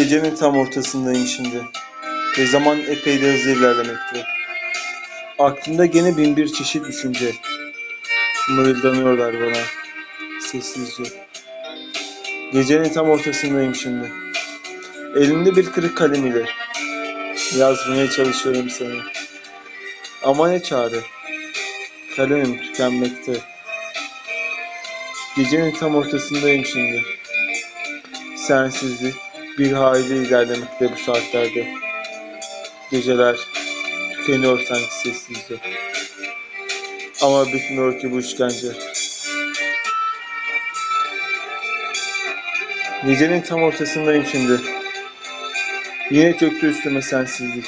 Gecenin tam ortasındayım şimdi. Ve zaman epey de hızlı ilerlemekte. Aklımda gene bin bir çeşit düşünce. Mırıldanıyorlar bana. Sessizce. Gecenin tam ortasındayım şimdi. Elimde bir kırık kalem ile. Yazmaya çalışıyorum seni. Ama ne çare. Kalemim tükenmekte. Gecenin tam ortasındayım şimdi. Sensizlik bir hayli ilerlemekte bu saatlerde. Geceler tükeniyor sanki sessizce. Ama bitmiyor ki bu işkence. Gecenin tam ortasındayım şimdi. Yine çöktü üstüme sensizlik.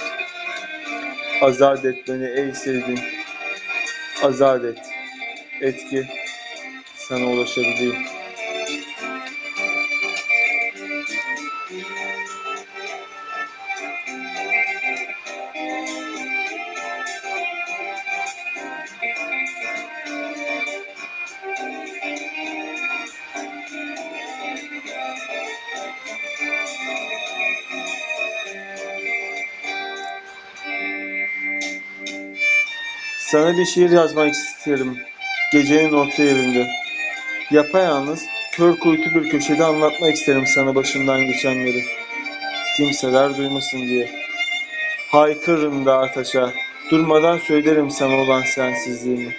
Azat et beni ey sevdiğim. Azat et. Et ki sana ulaşabileyim. Sana bir şiir yazmak isterim. Gecenin orta yerinde. Yapayalnız, kör kuytu bir köşede anlatmak isterim sana başımdan geçenleri. Kimseler duymasın diye. Haykırırım dağa taşa, durmadan söylerim sana olan sensizliğimi.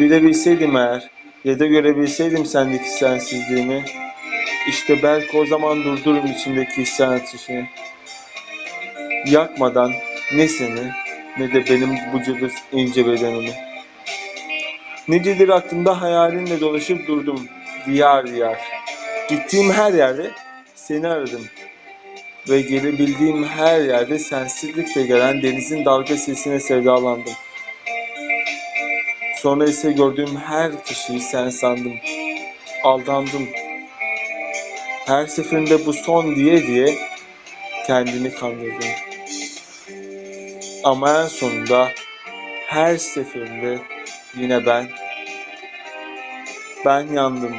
Bilebilseydim eğer, ya da görebilseydim sendeki sensizliğimi, işte belki o zaman durdururum içimdeki isyan ateşini. Yakmadan ne seni ne de benim bu cılız ince bedenimi. Nicedir aklımda hayalinle dolaşıp durdum diyar diyar. Gittiğim her yerde seni aradım. Ve gelebildiğim her yerde sensizlikle gelen denizin dalga sesine sevdalandım. Sonra ise gördüğüm her kişiyi sen sandım. Aldandım. Her seferinde bu son diye diye kendimi kandırdım. Ama en sonunda her seferinde yine ben ben yandım.